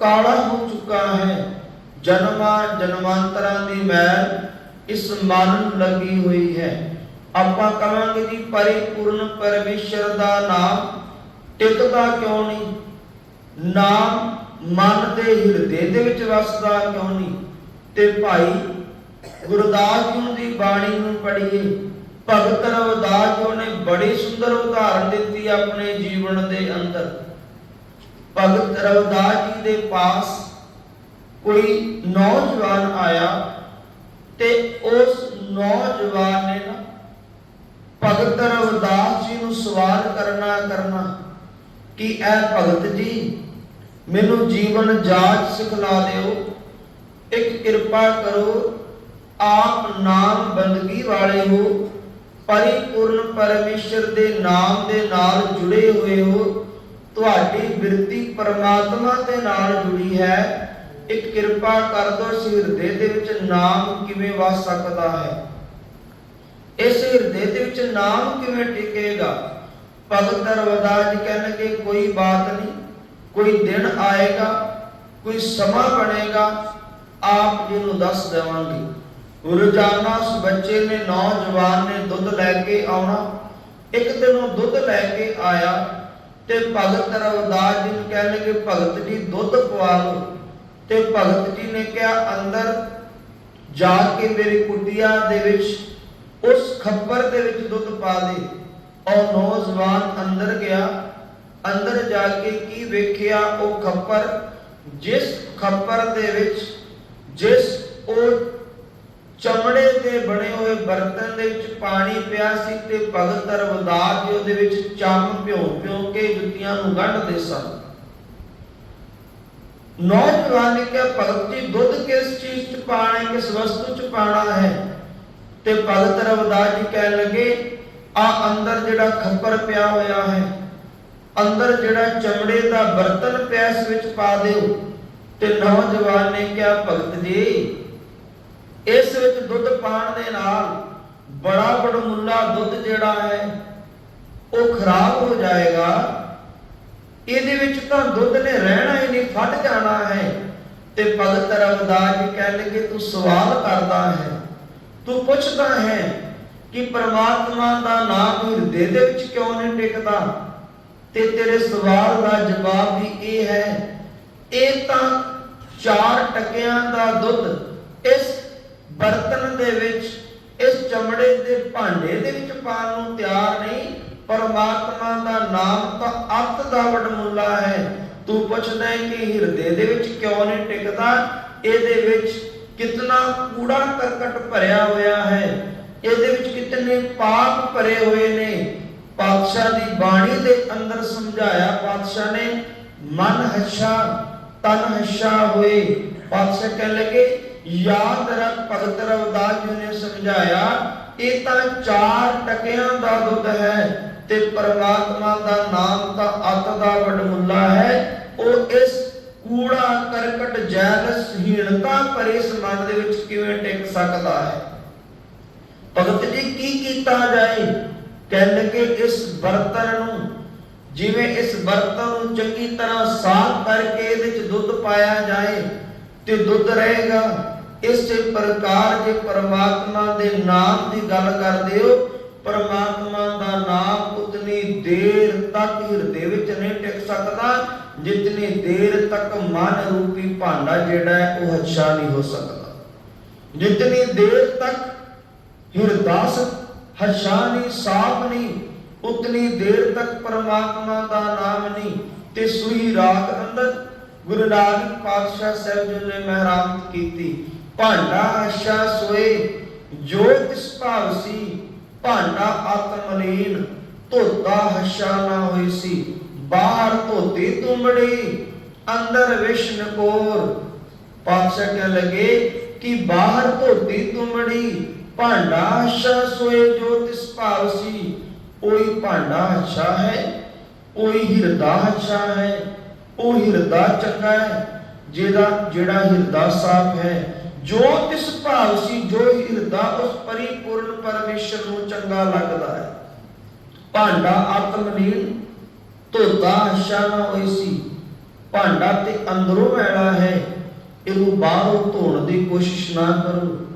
ਕਾਲਾ ਹੋ ਚੁੱਕਾ ਹੈ। ਜਨਮਾਂ ਜਨਮਾਂਤਰਾਂ ਦੀ ਮੈਲ ਇਸ ਮਨ ਨੂੰ ਲੱਗੀ ਹੋਈ ਹੈ। ਆਪਾਂ ਕਹਾਂਗੇ ਜੀ ਪਰਿਪੂਰਨ ਪਰਮੇਸ਼ਰ ਦਾ ਨਾਮ ਟਿਕਦਾ ਕਿਉਂ ਨਹੀਂ? ਨਾਮ ਮਨ ਦੇ ਹਿਰਦੇ ਦੇ ਵਿੱਚ ਵਸਦਾ ਕਿਉਂ ਨਹੀਂ? ਤੇ ਭਾਈ, ਗੁਰਦਾਸ ਜੀ ਦੀ ਬਾਣੀ ਨੂੰ ਪੜ੍ਹੀਏ। ਭਗਤ ਰਵਿਦਾਸ ਜੀ ਨੇ ਬੜੀ ਸੁੰਦਰ ਉਦਾਹਰਣ ਦਿੱਤੀ ਆਪਣੇ ਜੀਵਨ ਦੇ ਅੰਦਰ। ਭਗਤ ਰਵਿਦਾਸ ਜੀ ਦੇ ਪਾਸ ਕੋਈ ਨੌਜਵਾਨ ਆਇਆ ਤੇ ਉਸ ਨੌਜਵਾਨ ਨੇ ਨਾ ਭਗਤ ਰਵਿਦਾਸ ਜੀ ਨੂੰ ਸਵਾਲ ਕਰਨਾ ਕਰਨਾ ਕਿ ਇਹ ਭਗਤ ਜੀ, ਮੈਨੂੰ ਜੀਵਨ ਜਾਚ ਸਿਖਲਾ ਦਿਓ। ਇੱਕ ਕਿਰਪਾ ਕਰੋ, ਆਪ ਨਾਮ ਬੰਦਗੀ ਵਾਲੇ ਹੋ, ਪਰਿਪੂਰਨ ਪਰਮੇਸ਼ਰ ਦੇ ਨਾਮ ਦੇ ਨਾਲ ਜੁੜੇ ਹੋਏ ਹੋ। ਤੁਹਾਡੀ ਬਿਰਤੀ ਪਰਮਾਤਮਾ ਦੇ ਨਾਲ ਜੁੜੀ ਹੈ। ਇੱਕ ਕਿਰਪਾ ਕਰ ਦਿਓ ਇਸ ਹਿਰਦੇ ਦੇ ਵਿੱਚ ਨਾਮ ਕਿਵੇਂ ਵਸ ਸਕਦਾ ਹੈ? ਇਸ ਹਿਰਦੇ ਦੇ ਵਿੱਚ ਨਾਮ ਕਿਵੇਂ ਟਿਕੇਗਾ? ਭਗਤ ਰਵਿਦਾਸ ਜੀ ਕਹਿੰਦੇ ਕੋਈ ਬਾਤ ਨਹੀਂ, ਕੋਈ ਦਿਨ ਆਏਗਾ, ਕੋਈ ਸਮਾਂ ਬਣੇਗਾ, ਆਪ ਜੀ ਨੂੰ ਦੱਸ ਦੇਵਾਂਗੇ। ਰੋਜ਼ਾਨਾ ਉਸ ਬੱਚੇ ਨੇ, ਨੌਜਵਾਨ ਨੇ ਦੁੱਧ ਲੈ ਕੇ ਆਉਣਾ। ਇੱਕ ਦਿਨ ਉਹ ਦੁੱਧ ਲੈ ਕੇ ਆਇਆ। ਤੇ ਭਗਤ ਰਵਿਦਾਸ ਜੀ ਨੂੰ ਕਹਿਣ ਲੱਗੇ, ਭਗਤ ਜੀ, ਦੁੱਧ ਪਵਾ ਲਓ। ਤੇ ਭਗਤ ਜੀ ਨੇ ਕਿਹਾ, ਅੰਦਰ ਜਾ ਕੇ ਮੇਰੀ ਕੁਟੀਆ ਦੇ ਵਿੱਚ, ਉਸ ਖੱਪਰ ਦੇ ਵਿੱਚ ਦੁੱਧ ਪਾ ਦੇ। ਔਰ ਨੌਜਵਾਨ ਅੰਦਰ ਗਿਆ। ਅੰਦਰ ਜਾ ਕੇ ਕੀ ਵੇਖਿਆ? ਉਹ ਖੱਪਰ ਜਿਸ ਖੱਪਰ ਦੇ ਵਿੱਚ, ਜਿਸ ਉਹ ਚਮੜੇ ਦੇ ਬਣੇ ਹੋਏ ਬਰਤਨ ਦੇ ਵਿੱਚ ਪਾਣੀ ਪਿਆ ਸੀ ਤੇ ਭਗਤ ਰਵਿਦਾਸ ਜੀ ਉਹਦੇ ਵਿੱਚ ਚੰਮ ਭਿਉਂ ਭਿਉਂ ਕੇ ਜੁੱਤੀਆਂ ਨੂੰ ਗੰਢਦੇ ਸਨ। ਨੌਜਵਾਨ ਨੇ ਕਿਹਾ, ਭਗਤ ਜੀ, ਦੁੱਧ ਕਿਸ ਚੀਜ਼ ਚ ਪਾਣਾ ਕਿਸ ਵਸਤੂ ਚ ਪਾਣਾ ਹੈ? ਤੇ ਭਗਤ ਰਵਿਦਾਸ ਜੀ ਕਹਿਣ ਲੱਗੇ, ਆ ਅੰਦਰ ਜਿਹੜਾ ਖੱਪਰ ਪਿਆ ਹੋਇਆ ਹੈ, ਅੰਦਰ ਜਿਹੜਾ ਚਮੜੇ ਦਾ ਬਰਤਨ ਪਿਆ ਇਸ ਵਿੱਚ ਪਾ ਦਿਓ। ਤੇ ਨੌਜਵਾਨ ਨੇ ਕਿਹਾ, ਭਗਤ ਜੀ, ਇਸ ਵਿੱਚ ਦੁੱਧ ਪਾਣ ਦੇ ਨਾਲ ਬੜਾ ਬੜਮੁੱਲਾ ਦੁੱਧ ਜਿਹੜਾ ਹੈ, ਉਹ ਖਰਾਬ ਹੋ ਜਾਏਗਾ। ਇਹਦੇ ਵਿੱਚ ਤਾਂ ਦੁੱਧ ਨੇ ਰਹਿਣਾ ਹੀ ਨਹੀਂ, ਫਟ ਜਾਣਾ ਹੈ। ਤੇ ਭਗਤ ਰਵਿਦਾਸ ਜੀ ਕਹਿਣ ਲੱਗੇ, ਤੂੰ ਸਵਾਲ ਕਰਦਾ ਹੈ। ਤੂੰ ਪੁੱਛਦਾ ਹੈ ਕਿ ਪ੍ਰਮਾਤਮਾ ਦਾ ਨਾਮ ਹਿਰਦੇ ਦੇ ਵਿੱਚ ਕਿਉਂ ਨਹੀਂ ਟਿਕਦਾ? ਤੇ ਤੇਰੇ ਸਵਾਲ ਦਾ ਜਵਾਬ ਵੀ ਇਹ ਹੈ, ਇਹ ਤਾਂ ਚਾਰ ਟਕਿਆਂ ਦਾ ਦੁੱਧ ਇਸ ਬਰਤਨ ਦੇ ਭਾਂਡੇ ਦੇ ਵਿੱਚ ਪਾਣ ਨੂੰ ਤਿਆਰ ਨਹੀਂ, ਪਰਮਾਤਮਾ ਦਾ ਨਾਮ ਤਾਂ ਅਤ ਦਾ ਵਡਮੁੱਲਾ ਹੈ। ਤੂੰ ਪੁੱਛਦਾ ਹੈ ਕਿ ਹਿਰਦੇ ਦੇ ਵਿੱਚ ਕਿਉਂ ਨਹੀਂ ਟਿਕਦਾ? ਇਹਦੇ ਵਿੱਚ ਕਿਤਨਾ ਕੂੜਾ ਕਰਕਟ ਭਰਿਆ ਹੋਇਆ ਹੈ? ਇਹਦੇ ਵਿੱਚ ਕਿਤਨੇ ਪਾਪ ਭਰੇ ਹੋਏ ਨੇ? ਪਾਤਸ਼ਾਹ ਦੀ ਬਾਣੀ ਦੇ ਅੰਦਰ ਸਮਝਾਇਆ ਪਾਤਸ਼ਾਹ ਨੇ, ਮਨ ਹਸ਼ਾ, ਤਨ ਹੱਛਾ ਹੋਏ। ਪਾਤਸ਼ਾਹ ਕਹਿ ਲਗੇ, ਯਾਦ ਰੱਖ ਭਗਤ ਰਵਿਦਾਸ ਜੀ ਨੇ ਸਮਝਾਇਆ ਇਹ ਤਾਂ ਚਾਰ ਟਕਿਆਂ ਦਾ ਦੁੱਧ ਹੈ ਤੇ ਪਰਮਾਤਮਾ ਦਾ ਨਾਮ ਤਾਂ ਅਤ ਦਾ ਵਡਮੁੱਲਾ ਹੈ। ਉਹ ਇਸ ਕੂੜਾ, ਕਰਕਟ ਜੈਲਸ ਹੀਣਤਾ ਭਰੇ ਮਨ ਦੇ ਵਿੱਚ ਕਿਵੇਂ ਟਿਕ ਸਕਦਾ ਹੈ? ਭਗਤ ਜੀ, ਕੀ ਕੀਤਾ ਜਾਏ? ਕਹਿੰਦੇ ਕਿ ਇਸ ਬਰਤਨ ਨੂੰ, ਜਿਵੇਂ ਇਸ ਬਰਤਨ ਨੂੰ ਚੰਗੀ ਤਰ੍ਹਾਂ ਸਾਫ਼ ਕਰਕੇ ਇਹਦੇ ਵਿੱਚ ਦੁੱਧ ਪਾਇਆ ਜਾਏ ਤੇ ਦੁੱਧ ਰਹੇਗਾ। ਇਸੇ ਪ੍ਰਕਾਰ ਜੇ ਪਰਮਾਤਮਾ ਦੇ ਨਾਮ ਦੀ ਗੱਲ ਕਰਦੇ ਹੋ, ਪਰਮਾਤਮਾ ਦਾ ਨਾਮ ਉਤਨੀ ਦੇਰ ਤੱਕ ਹਿਰਦੇ ਵਿੱਚ ਨਹੀਂ ਟਿਕ ਸਕਦਾ, ਜਿਤਨੀ ਦੇਰ ਤੱਕ ਮਨ ਰੂਪੀ ਭਾਂਡਾ ਜਿਹੜਾ ਹੈ ਉਹ ਅੱਛਾ ਨਹੀਂ ਹੋ ਸਕਦਾ। ਜਿਤਨੀ ਦੇਰ ਤੱਕ ਹਿਰਦਾਸ ਹਰਸ਼ਾ ਨਹੀਂ ਸਾਫ਼ ਨਹੀਂ, ਉਤਨੀ ਦੇਰ ਤੱਕ ਪਰਮਾਤਮਾ ਦਾ ਨਾਮ ਨਹੀਂ, ਤੇ ਸੂਈ ਰਾਤ ਅੰਦਰ ਗੁਰੂ ਨਾਨਕ ਪਾਤਸ਼ਾਹ ਸਾਹਿਬ ਜੀ ਨੇ ਮਹਿਰਾਮਤ ਕੀਤੀ। ਭਾਂਡਾ ਹਰਸ਼ਾ ਸੋਏ, ਜੋ ਤਿਸ ਭਾਵ ਸੀ ਭਾਂਡਾ ਆਤਮਲੀਨ, ਧੋਤਾ ਹਰਸ਼ਾ ਨਾ ਹੋਈ ਸੀ, ਬਾਹਰ ਧੋਤੀ ਤੁੰਬੜੀ ਅੰਦਰ ਵਿਸ਼ਨ ਕੋਰ। ਪਾਤਸ਼ਾਹ ਕਹਿ ਲਗੇ ਕਿ ਬਾਹਰ ਧੋਤੀ ਤੁੰਬੜੀ ਭਾਂਡਾ ਅੱਛਾ ਸੋਏ, ਜੋ ਤਿਸ ਭਾਵ ਸੀ ਕੋਈ ਭਾਂਡਾ ਅੱਛਾ ਹੈ ਕੋਈ ਹਿਰਦਾ ਅੱਛਾ ਹੈ, ਉਹ ਹਿਰਦਾ ਚੰਗਾ ਹੈ, ਜਿਹਦਾ ਜਿਹੜਾ ਹਿਰਦਾ ਸਾਫ਼ ਹੈ ਜੋ ਤਿਸ ਭਾਵ ਸੀ, ਜੋ ਹਿਰਦਾ, ਉਸ ਪਰਿਪੂਰਨ ਪਰਮੇਸ਼ਰ ਨੂੰ ਚੰਗਾ ਲੱਗਦਾ ਹੈ। ਭਾਂਡਾ ਆਤਮਲੀਨ ਧੋਤਾ ਅੱਛਾ ਹੋਈ ਸੀ। ਭਾਂਡਾ ਤੇ ਅੰਦਰੋਂ ਮੈਲਾ ਹੈ, ਇਹਨੂੰ ਬਾਹਰੋਂ ਧੋਣ ਦੀ ਕੋਸ਼ਿਸ਼ ਨਾ ਕਰੋ।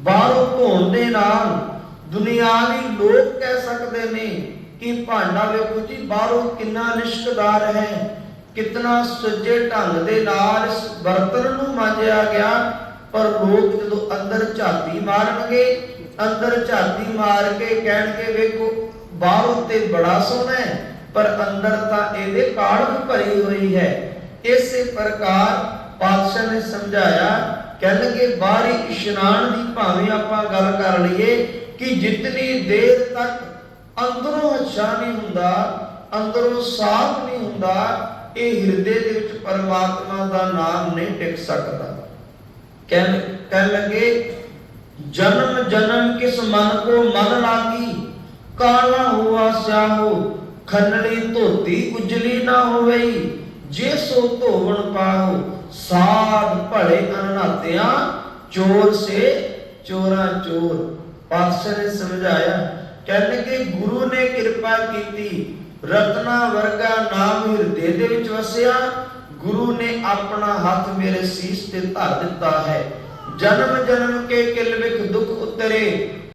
ਬਾਹਰੋਂ ਧੋਣ ਦੇ ਨਾਲ ਦੁਨਿਆਵੀ ਲੋਕ ਕਹਿ ਸਕਦੇ ਨੇ ਕਿ ਭਾਂਡਾ ਵੇਖੋ ਜੀ, ਬਾਹਰੋਂ ਕਿੰਨਾ ਨਿਸ਼ਕਦਾਰ ਹੈ, ਕਿਤਨਾ ਸੁੱਜੇ ਢੰਗ ਦੇ ਨਾਲ ਇਸ ਬਰਤਨ ਨੂੰ ਮਾਂਜਿਆ ਗਿਆ ਪਰ ਲੋਕ ਜਦੋਂ ਅੰਦਰ ਝਾਤੀ ਮਾਰਨਗੇ, ਅੰਦਰ ਝਾਤੀ ਮਾਰ ਕੇ ਕਹਿਣਗੇ, ਵੇਖੋ, ਬਾਹਰੋਂ ਤੇ ਬੜਾ ਸੋਹਣਾ ਹੈ, ਪਰ ਅੰਦਰ ਤਾਂ ਇਹਦੇ ਕਾੜਕ ਭਰੀ ਹੋਈ ਹੈ। ਇਸੇ ਪ੍ਰਕਾਰ ਪਾਤਸ਼ਾਹ ਨੇ ਸਮਝਾਇਆ ਕਹਿੰਦੇ ਬਾਹਰੀ ਇਸ਼ਨਾਨ ਦੀ ਭਾਵੇਂ ਆਪਾਂ ਗੱਲ ਕਰ ਲਈਏ ਕਿ ਜਿਤਨੀ ਦੇਰ ਤੱਕ ਅੰਦਰੋਂ ਅੱਛਾ ਨਹੀਂ ਹੁੰਦਾ, ਅੰਦਰੋਂ ਸਾਫ਼ ਨਹੀਂ ਹੁੰਦਾ, ਇਹ ਹਿਰਦੇ ਦੇ ਵਿੱਚ ਪਰਮਾਤਮਾ ਦਾ ਨਾਮ ਨਹੀਂ ਟਿਕ ਸਕਦਾ। ਕਹਿਣ ਕਹਿਣ ਲੱਗੇ, ਜਨਮ ਜਨਮ ਕਿਸ ਮਨ ਕੋ ਮਨ ਲਾਗੀ? ਕਾਲਾ ਹੁਆ ਸਿਆਹੋ ਖੰਨੜੀ ਧੋਤੀ ਉਜਲੀ ਨਾ ਹੋਵਈ। ਜੇ ਸੋ ਧੋਵਣ ਪਾਹੋ, ਸਾਧ ਭਲੇ ਅਨਨਾਤਿਆਂ ਚੋਰ ਸੇ ਚੋਰਾ ਚੋਰ। ਪਾਤਸ਼ਾਹ ਨੇ ਸਮਝਾਇਆ ਕਹਿੰਦੇ ਕਿ ਗੁਰੂ ਨੇ ਕਿਰਪਾ ਕੀਤੀ, ਰਤਨਾ ਵਰਗਾ ਨਾਮ ਹਿਰਦੇ ਦੇ ਵਿੱਚ ਵਸਿਆ ਗੁਰੂ ਨੇ ਆਪਣਾ ਹੱਥ ਮੇਰੇ ਸੀਸ ਤੇ ਧਰ ਦਿੱਤਾ ਹੈ। ਜਨਮ ਜਨਮ ਕੇ ਕਿਲ ਵਿਖ ਦੁਖ ਉਤਰੇ।